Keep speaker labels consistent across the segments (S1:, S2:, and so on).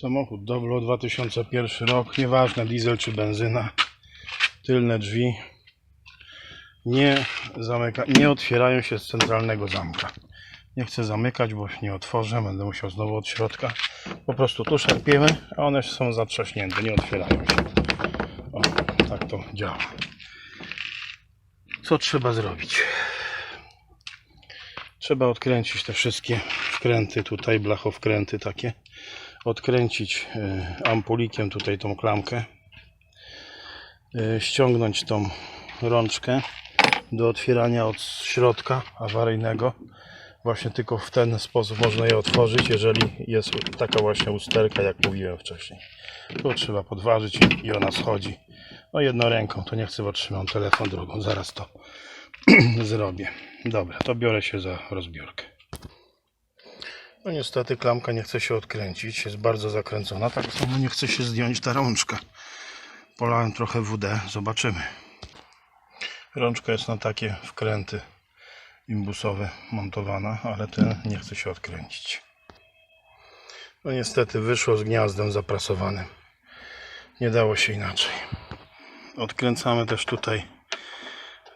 S1: Samochód Doblo 2001 rok, nieważne diesel czy benzyna. Tylne drzwi nie, zamyka, nie otwierają się z centralnego zamka. Nie chcę zamykać, bo nie otworzę, będę musiał znowu od środka. Po prostu tu szarpiemy, a one są zatrzaśnięte, nie otwierają się. O, tak to działa. Co trzeba zrobić? Trzeba odkręcić te wszystkie wkręty tutaj, blachowkręty takie. Odkręcić y, ampulikiem tutaj tą klamkę. Y, Ściągnąć tą rączkę do otwierania od środka awaryjnego. Właśnie tylko w ten sposób można je otworzyć, jeżeli jest taka właśnie usterka, jak mówiłem wcześniej. Tu trzeba podważyć i ona schodzi. No jedną ręką, to nie chcę, bo trzymam telefon drugą. Zaraz to zrobię. Dobra, to biorę się za rozbiórkę. No niestety klamka nie chce się odkręcić, jest bardzo zakręcona. Tak samo nie chce się zdjąć ta rączka. Polałem trochę WD, zobaczymy. Rączka jest na takie wkręty imbusowe montowana, ale ten nie chce się odkręcić. No niestety wyszło z gniazdem zaprasowanym. Nie dało się inaczej. Odkręcamy też tutaj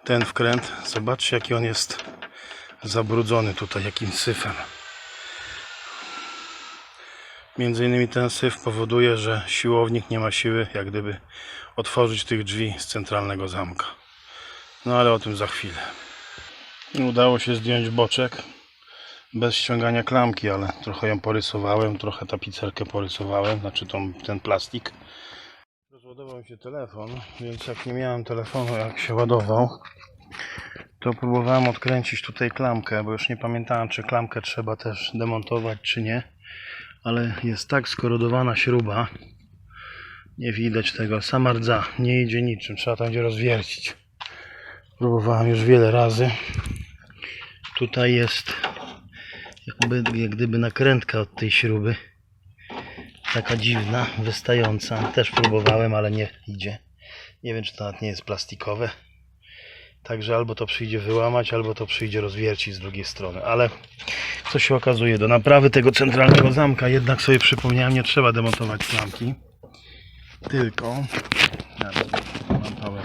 S1: ten wkręt. Zobaczcie jaki on jest zabrudzony tutaj jakimś syfem. Między innymi ten syf powoduje, że siłownik nie ma siły jak gdyby otworzyć tych drzwi z centralnego zamka. No ale o tym za chwilę. Udało się zdjąć boczek bez ściągania klamki, ale trochę ją porysowałem, trochę tapicerkę porysowałem, znaczy tą, ten plastik. Rozładował się telefon, więc jak nie miałem telefonu, jak się ładował, to próbowałem odkręcić tutaj klamkę, bo już nie pamiętałem, czy klamkę trzeba też demontować, czy nie. Ale jest tak skorodowana śruba, nie widać tego, sama rdza, nie idzie niczym, trzeba tam będzie rozwiercić. Próbowałem już wiele razy. Tutaj jest jakby, jak gdyby nakrętka od tej śruby. Taka dziwna, wystająca. Też próbowałem, ale nie idzie. Nie wiem, czy to nawet nie jest plastikowe. Także albo to przyjdzie wyłamać, albo to przyjdzie rozwiercić z drugiej strony. Ale co się okazuje, do naprawy tego centralnego zamka jednak sobie przypomniałem, nie trzeba demontować klamki. Tylko mam power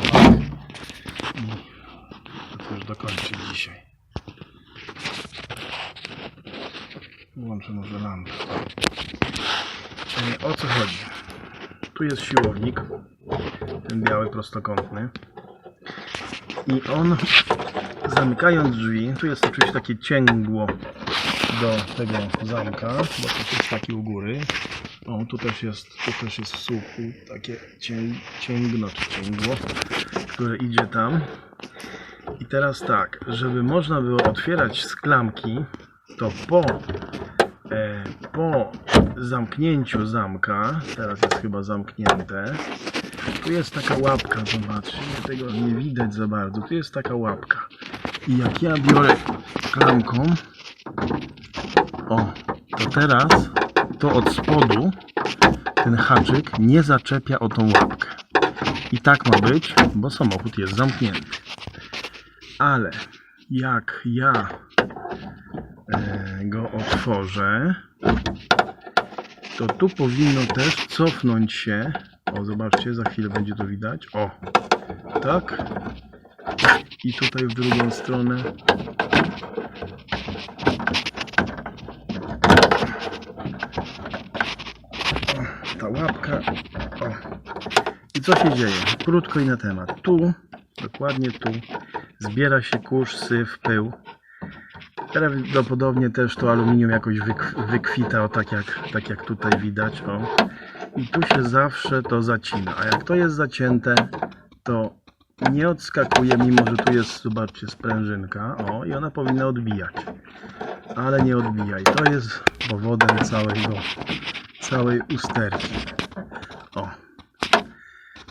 S1: i to już dokończyć dzisiaj. Włączę może lampę. O co chodzi? Tu jest siłownik, ten biały prostokątny. I on zamykając drzwi, tu jest oczywiście takie cięgło do tego zamka, bo to jest taki u góry. O, tu też jest, tu też jest w słuchu takie cię, cięgno czy cięgło, które idzie tam. I teraz tak, żeby można było otwierać z klamki, to po, e, po zamknięciu zamka, teraz jest chyba zamknięte, tu jest taka łapka, zobaczcie, tego nie widać za bardzo, tu jest taka łapka. I jak ja biorę klamką, o, to teraz to od spodu ten haczyk nie zaczepia o tą łapkę. I tak ma być, bo samochód jest zamknięty. Ale jak ja e, go otworzę, to tu powinno też cofnąć się. O, zobaczcie, za chwilę będzie to widać. O, tak. I tutaj w drugą stronę. O, ta łapka. O. I co się dzieje? Krótko i na temat. Tu, dokładnie tu, zbiera się kurz, syf, pył. Prawdopodobnie też to aluminium jakoś wyk- wykwita, o tak jak, tak jak tutaj widać. O. I tu się zawsze to zacina. A jak to jest zacięte, to nie odskakuje, mimo że tu jest, zobaczcie, sprężynka. O, i ona powinna odbijać. Ale nie odbija. I to jest powodem całego, całej usterki. O.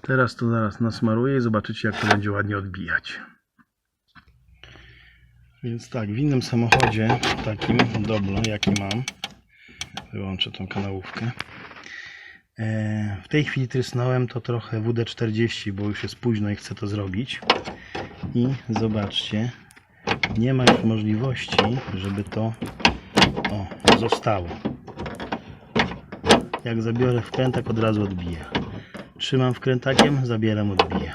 S1: Teraz to zaraz nasmaruję i zobaczycie, jak to będzie ładnie odbijać. Więc tak, w innym samochodzie, takim Doblo, jaki mam, wyłączę tą kanałówkę. E, W tej chwili trysnąłem to trochę WD-40, bo już jest późno i chcę to zrobić. I zobaczcie, nie ma już możliwości, żeby to o, zostało. Jak zabiorę wkrętak, od razu odbija. Trzymam wkrętakiem, zabieram, odbija.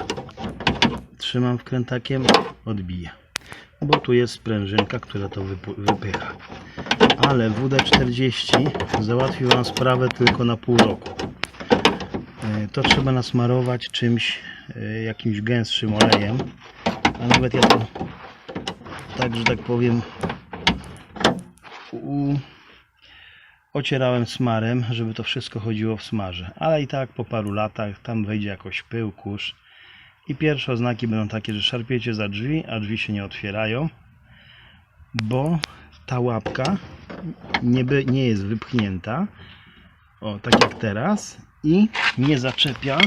S1: Trzymam wkrętakiem, odbija. Bo tu jest sprężynka, która to wypycha. Ale WD-40 załatwił Wam sprawę tylko na pół roku. E, To trzeba nasmarować czymś, e, jakimś gęstszym olejem. A nawet ja to tak, że tak powiem, u... ocierałem smarem, żeby to wszystko chodziło w smarze. Ale i tak po paru latach tam wejdzie jakoś pył, kurz. I pierwsze oznaki będą takie, że szarpiecie za drzwi, a drzwi się nie otwierają, bo ta łapka nie, by, nie jest wypchnięta. O, tak jak teraz. I nie zaczepia.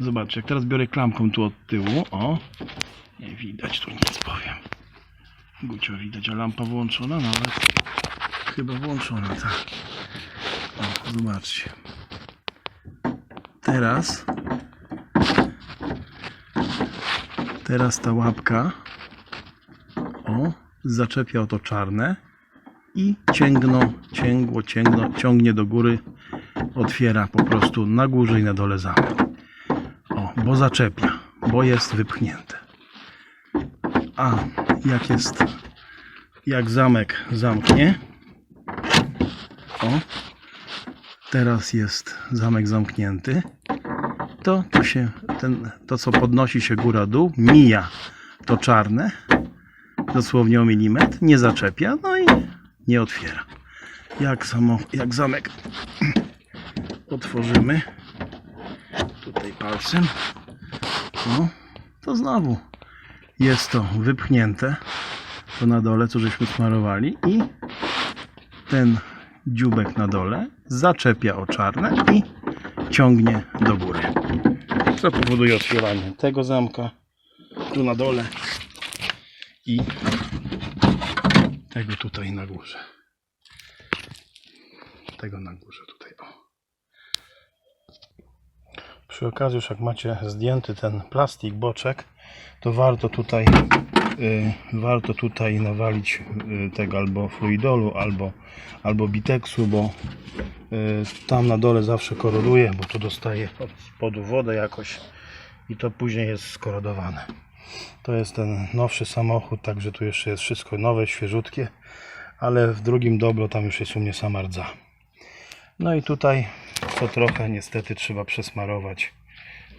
S1: Zobaczcie, jak teraz biorę klamką tu od tyłu. O, nie widać tu nic powiem. Gucio widać, a lampa włączona nawet. Chyba włączona, tak. O, zobaczcie. Teraz teraz ta łapka o, zaczepia o to czarne i cięgno, cięgło, cięgno, ciągnie do góry, otwiera po prostu na górze i na dole zamek. O, bo zaczepia, bo jest wypchnięte. A jak jest, jak zamek zamknie, o, teraz jest zamek zamknięty, to, to się, ten, to co podnosi się góra-dół, mija to czarne, dosłownie o milimetr, nie zaczepia, no i nie otwiera. Jak, samo, jak zamek otworzymy, tutaj palcem, no, to znowu jest to wypchnięte, to na dole, co żeśmy smarowali. I ten dziubek na dole zaczepia o czarne i ciągnie do góry. Co powoduje otwieranie tego zamka? Tu na dole i tego tutaj na górze. Tego na górze tutaj. O. Przy okazji, już jak macie zdjęty ten plastik, boczek, to warto tutaj y, warto tutaj nawalić y, tego albo fluidolu, albo, albo biteksu, bo y, tam na dole zawsze koroduje, bo to dostaje od spodu wodę jakoś i to później jest skorodowane. To jest ten nowszy samochód, także tu jeszcze jest wszystko nowe, świeżutkie, ale w drugim dobro tam już jest u mnie sama rdza. No i tutaj co trochę niestety trzeba przesmarować.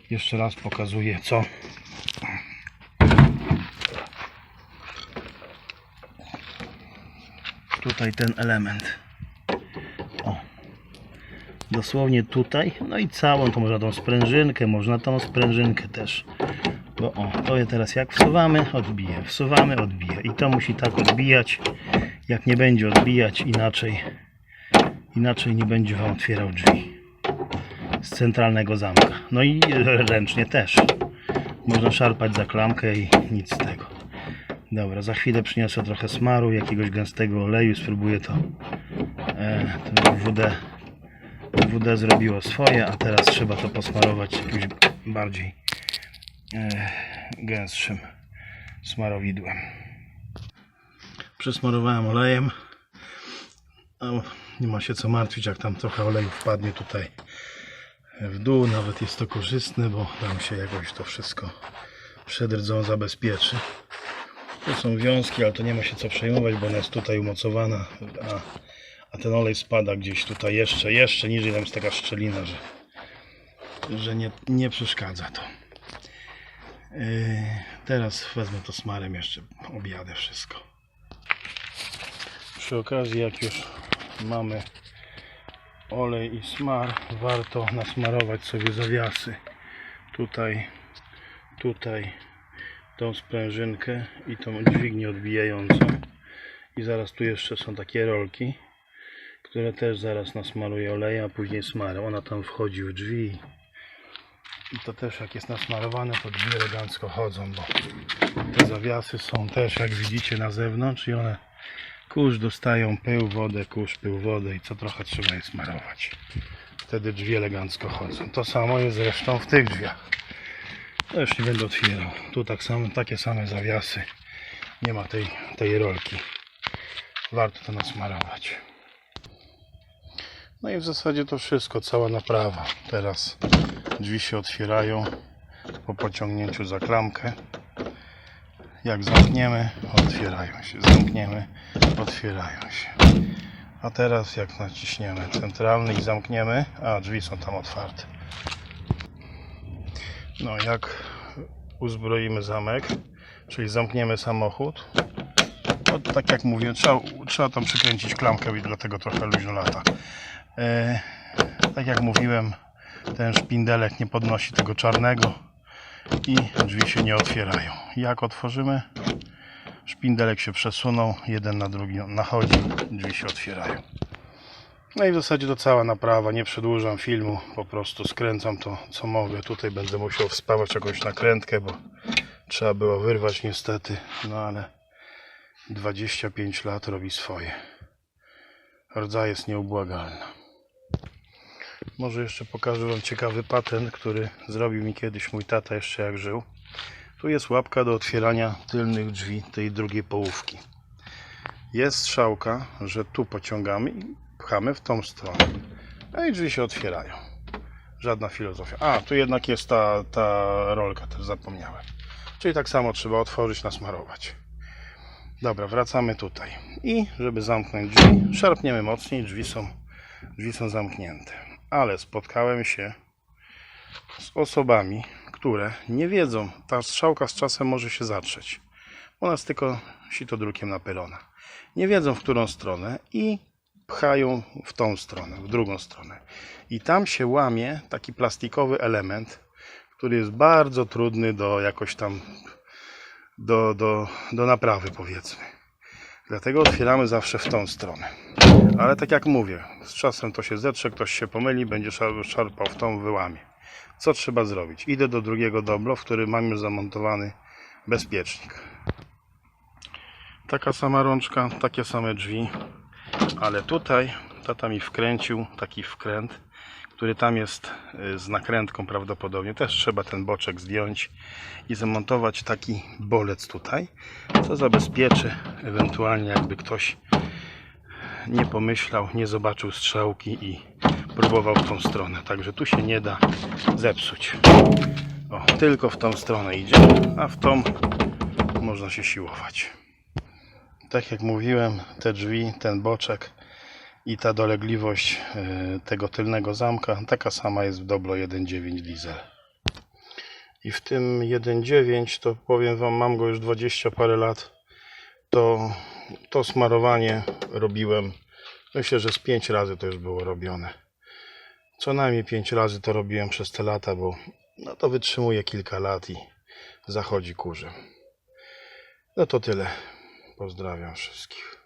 S1: Jeszcze raz pokazuję co. Tutaj ten element. O. Dosłownie tutaj. No i całą, to można tą sprężynkę, można tą sprężynkę też. Bo o, to je teraz jak wsuwamy, odbije. Wsuwamy, odbije. I to musi tak odbijać. Jak nie będzie odbijać inaczej, inaczej nie będzie Wam otwierał drzwi z centralnego zamka. No i ręcznie też. Można szarpać za klamkę i nic z tego. Dobra, za chwilę przyniosę trochę smaru, jakiegoś gęstego oleju, spróbuję to. E, to WD, WD zrobiło swoje, a teraz trzeba to posmarować jakimś bardziej e, gęstszym smarowidłem. Przesmarowałem olejem. A nie ma się co martwić, jak tam trochę oleju wpadnie tutaj w dół. Nawet jest to korzystne, bo tam się jakoś to wszystko przed rdzą zabezpieczy. Tu są wiązki, ale to nie ma się co przejmować, bo ona jest tutaj umocowana, a, a ten olej spada gdzieś tutaj jeszcze, jeszcze niżej, tam jest taka szczelina, że, że nie, nie przeszkadza to. Yy, teraz wezmę to smarem jeszcze, objadę wszystko. Przy okazji, jak już mamy olej i smar, warto nasmarować sobie zawiasy. Tutaj, tutaj tą sprężynkę i tą dźwignię odbijającą. I zaraz tu jeszcze są takie rolki, które też zaraz nasmaruję olejem, a później smarem. Ona tam wchodzi w drzwi. I to też jak jest nasmarowane, to drzwi elegancko chodzą, bo te zawiasy są też, jak widzicie, na zewnątrz i one kurz dostają pył, wodę, kurz, pył, wodę i co trochę trzeba je smarować. Wtedy drzwi elegancko chodzą. To samo jest zresztą w tych drzwiach. To już nie będę otwierał. Tu tak samo, takie same zawiasy. Nie ma tej, tej rolki. Warto to nasmarować. No i w zasadzie to wszystko, cała naprawa. Teraz drzwi się otwierają po pociągnięciu za klamkę. Jak zamkniemy, otwierają się. Zamkniemy, otwierają się. A teraz jak naciśniemy centralny i zamkniemy, a drzwi są tam otwarte. No jak uzbroimy zamek, czyli zamkniemy samochód, no, tak jak mówię, trzeba, trzeba tam przykręcić klamkę i dlatego trochę luźno lata. E, tak jak mówiłem, ten szpindelek nie podnosi tego czarnego i drzwi się nie otwierają. Jak otworzymy, szpindelek się przesunął, jeden na drugi nachodzi, drzwi się otwierają. No i w zasadzie to cała naprawa, nie przedłużam filmu, po prostu skręcam to co mogę. Tutaj będę musiał wspawać jakąś nakrętkę, bo trzeba było wyrwać niestety, no ale 25 lat robi swoje. Rdza jest nieubłagalna. Może jeszcze pokażę Wam ciekawy patent, który zrobił mi kiedyś mój tata jeszcze jak żył. Tu jest łapka do otwierania tylnych drzwi tej drugiej połówki. Jest strzałka, że tu pociągamy i pchamy w tą stronę. No i drzwi się otwierają. Żadna filozofia. A, tu jednak jest ta, ta rolka, też zapomniałem. Czyli tak samo trzeba otworzyć, nasmarować. Dobra, wracamy tutaj. I żeby zamknąć drzwi, szarpniemy mocniej, drzwi są, drzwi są zamknięte. Ale spotkałem się z osobami, które nie wiedzą, ta strzałka z czasem może się zatrzeć. U nas tylko sitodrukiem na perona. Nie wiedzą, w którą stronę i pchają w tą stronę, w drugą stronę. I tam się łamie taki plastikowy element, który jest bardzo trudny do jakoś tam do, do, do naprawy powiedzmy. Dlatego otwieramy zawsze w tą stronę. Ale tak jak mówię, z czasem to się zetrze, ktoś się pomyli, będzie szar- szarpał w tą, wyłamie. Co trzeba zrobić? Idę do drugiego doblo, w którym mam już zamontowany bezpiecznik. Taka sama rączka, takie same drzwi, ale tutaj tata mi wkręcił taki wkręt, który tam jest y, z nakrętką prawdopodobnie. Też trzeba ten boczek zdjąć i zamontować taki bolec tutaj, co zabezpieczy ewentualnie jakby ktoś nie pomyślał, nie zobaczył strzałki i próbował w tą stronę. Także tu się nie da zepsuć. O, tylko w tą stronę idzie, a w tą można się siłować. Tak jak mówiłem, te drzwi, ten boczek i ta dolegliwość e, tego tylnego zamka taka sama jest w Doblo 1.9 diesel. I w tym 1.9 to powiem Wam, mam go już 20 parę lat, to to smarowanie robiłem, myślę, że z 5 razy to już było robione. Co najmniej 5 razy to robiłem przez te lata, bo no to wytrzymuje kilka lat i zachodzi kurze. No to tyle. Pozdrawiam wszystkich.